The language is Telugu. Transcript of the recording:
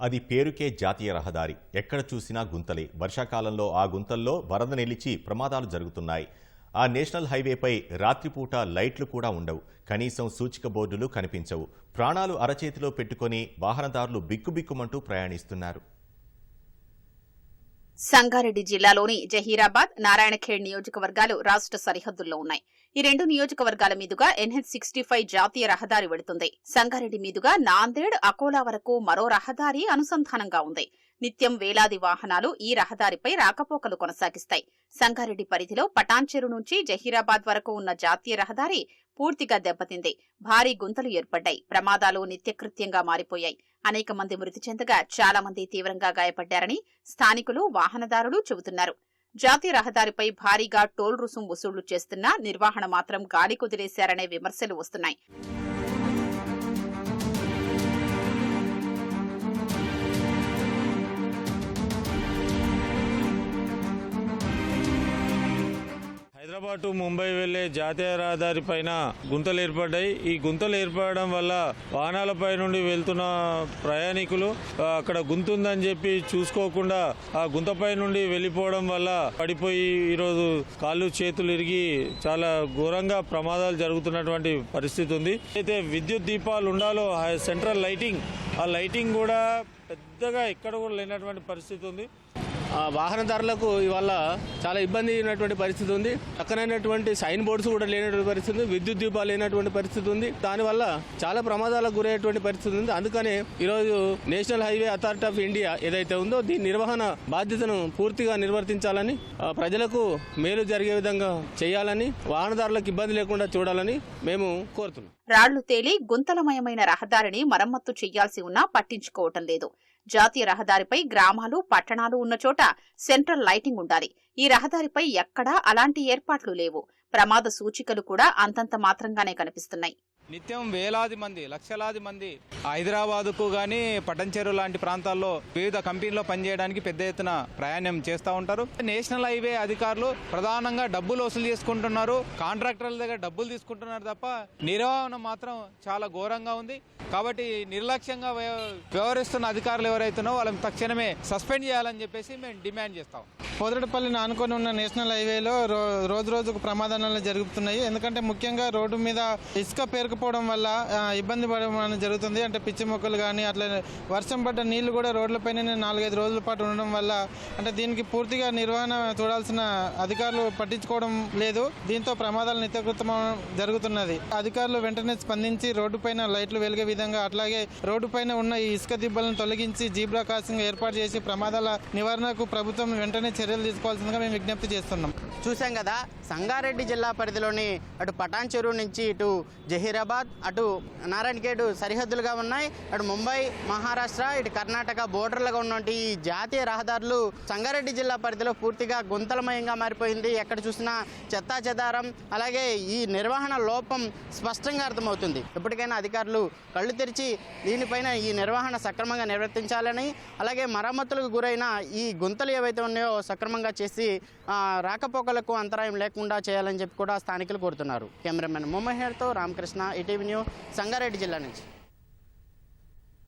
అది పేరుకే జాతీయ రహదారి. ఎక్కడ చూసినా గుంతలే. వర్షాకాలంలో ఆ గుంతల్లో వరద నిలిచి ప్రమాదాలు జరుగుతున్నాయి. ఆ నేషనల్ హైవేపై రాత్రిపూట లైట్లు కూడా ఉండవు. కనీసం సూచిక బోర్డులు కనిపించవు. ప్రాణాలు అరచేతిలో పెట్టుకొని వాహనదారులు బిక్కుబిక్కుమంటూ ప్రయాణిస్తున్నారు. సంగారెడ్డి జిల్లాలోని జహీరాబాద్ నారాయణఖేడ్ నియోజకవర్గాలు రాష్ట్ర సరిహద్దుల్లో ఉన్నాయి. ఈ రెండు నియోజకవర్గాల మీదుగా ఎన్హెచ్ సిక్స్టీ ఫైవ్ జాతీయ రహదారి వెడుతుంది సంగారెడ్డి మీదుగా నాందేడ్ అకోలా వరకు మరో రహదారి అనుసంధానంగా ఉంది. నిత్యం వేలాది వాహనాలు ఈ రహదారిపై రాకపోకలు కొనసాగిస్తాయి. సంగారెడ్డి పరిధిలో పటాన్చెరు నుంచి జహీరాబాద్ వరకు ఉన్న జాతీయ రహదారి పూర్తిగా దెబ్బతింది. భారీ గుంతలు ఏర్పడ్డాయి. ప్రమాదాలు నిత్యకృత్యంగా మారిపోయాయి. అనేక మంది మృతి చెందగా చాలా మంది తీవ్రంగా గాయపడ్డారని స్థానికులు వాహనదారులు చెబుతున్నారు. జాతీయ రహదారిపై భారీగా టోల్ రుసుం వసూళ్ళు చేస్తున్నా నిర్వహణ మాత్రం గాలి కుదిలేశారనే విమర్శలు వస్తున్నాయి. హైదరాబాద్ ముంబై వెళ్ళే జాతీయ రహదారి పైన గుంతలు ఏర్పడ్డాయి. ఈ గుంతలు ఏర్పడడం వల్ల వాహనాలపై నుండి వెళ్తున్న ప్రయాణికులు అక్కడ గుంత ఉందని చెప్పి చూసుకోకుండా ఆ గుంతపై నుండి వెళ్ళిపోవడం వల్ల పడిపోయి ఈరోజు కాళ్ళు చేతులు ఇరిగి చాలా ఘోరంగా ప్రమాదాలు జరుగుతున్నటువంటి పరిస్థితి ఉంది. అయితే విద్యుత్ దీపాలు ఉండాలో సెంట్రల్ లైటింగ్ ఆ లైటింగ్ కూడా పెద్దగా ఎక్కడ కూడా లేనటువంటి పరిస్థితి ఉంది. వాహనదారులకు ఇవాళ చాలా ఇబ్బంది అయినటువంటి పరిస్థితి ఉంది. పక్కనైనటువంటి సైన్ బోర్డ్స్ కూడా లేనటువంటి పరిస్థితి ఉంది. విద్యుత్ దీపాలు లేనటువంటి పరిస్థితి ఉంది. దానివల్ల చాలా ప్రమాదాలకు గురయ్యేటువంటి పరిస్థితి ఉంది. అందుకనే ఈరోజు national highway authority of India ఏదైతే ఉందో దీని నిర్వహణ బాధ్యతను పూర్తిగా నిర్వర్తించాలని ప్రజలకు మేలు జరిగే విధంగా చేయాలని వాహనదారులకు ఇబ్బంది లేకుండా చూడాలని మేము కోరుతున్నాం. రాళ్ళు తేలి గుంతలమయమైన రహదారిని మరమ్మత్తు చేయాల్సి ఉన్నా పట్టించుకోవటం లేదు. జాతీయ రహదారిపై గ్రామాలు పట్టణాలు ఉన్న చోట సెంట్రల్ లైటింగ్ ఉండాలి. ఈ రహదారిపై ఎక్కడా అలాంటి ఏర్పాట్లు లేవు. ప్రమాద సూచికలు కూడా అంతంత మాత్రంగానే కనిపిస్తున్నాయి. నిత్యం వేలాది మంది లక్షలాది మంది హైదరాబాద్కు కానీ పటంచెరు లాంటి ప్రాంతాల్లో వివిధ కంపెనీల్లో పనిచేయడానికి పెద్ద ఎత్తున ప్రయాణం చేస్తూ ఉంటారు. నేషనల్ హైవే అధికారులు ప్రధానంగా డబ్బులు వసూలు చేసుకుంటున్నారు. కాంట్రాక్టర్ల దగ్గర డబ్బులు తీసుకుంటున్నారు తప్ప నిర్వహణ మాత్రం చాలా ఘోరంగా ఉంది. కాబట్టి నిర్లక్ష్యంగా వ్యవ- వ్యవహరిస్తున్న అధికారులు ఎవరైతున్నారో వాళ్ళని తక్షణమే సస్పెండ్ చేయాలని చెప్పేసి మేము డిమాండ్ చేస్తాం. పోదరపల్లిని ఆనుకొని ఉన్న నేషనల్ హైవేలో రో రోజు రోజుకు ప్రమాదాలు జరుగుతున్నాయి. ఎందుకంటే ముఖ్యంగా రోడ్డు మీద ఇసుక పేరుకుపోవడం వల్ల ఇబ్బంది పడడం జరుగుతుంది. అంటే పిచ్చి మొక్కలు కానీ అట్లా వర్షం పడ్డ నీళ్ళు కూడా రోడ్లపైన నాలుగైదు రోజుల పాటు ఉండడం వల్ల అంటే దీనికి పూర్తిగా నిర్వహణ చూడాల్సిన అధికారులు పట్టించుకోవడం లేదు. దీంతో ప్రమాదాలు నిత్యకృతం జరుగుతున్నది. అధికారులు వెంటనే స్పందించి రోడ్డుపైన లైట్లు వెలిగే విధంగా అట్లాగే రోడ్డుపైన ఉన్న ఈ ఇసుక దిబ్బలను తొలగించి జీబ్రా క్రాసింగ్ ఏర్పాటు చేసి ప్రమాదాల నివారణకు ప్రభుత్వం వెంటనే చర్యలు తీసుకోవాల్సిందిగా మేము విజ్ఞప్తి చేస్తున్నాం. చూసాం కదా సంగారెడ్డి జిల్లా పరిధిలోని అటు పటాన్ చెరువు నుంచి ఇటు జహీరాబాద్ అటు నారాయణఖేడ్ సరిహద్దులుగా ఉన్నాయి. అటు ముంబై మహారాష్ట్ర ఇటు కర్ణాటక బోర్డర్లుగా ఉన్నటువంటి ఈ జాతీయ రహదారులు సంగారెడ్డి జిల్లా పరిధిలో పూర్తిగా గుంతలమయంగా మారిపోయింది. ఎక్కడ చూసినా చెత్తా చెదారం అలాగే ఈ నిర్వహణ లోపం స్పష్టంగా అర్థమవుతుంది. ఇప్పటికైనా అధికారులు కళ్ళు తెరిచి దీనిపైన ఈ నిర్వహణ సక్రమంగా నిర్వర్తించాలని అలాగే మరమ్మతులకు గురైన ఈ గుంతలు ఏవైతే ఉన్నాయో సక్రమంగా చేసి రాకపోకలకు అంతరాయం లేకుండా చేయాలని చెప్పి కూడా స్థానికులు కోరుతున్నారు. కెమెరామెన్ మొమ్మహేర్తో రామకృష్ణ ఈటీవీ న్యూస్ సంగారెడ్డి జిల్లా నుంచి.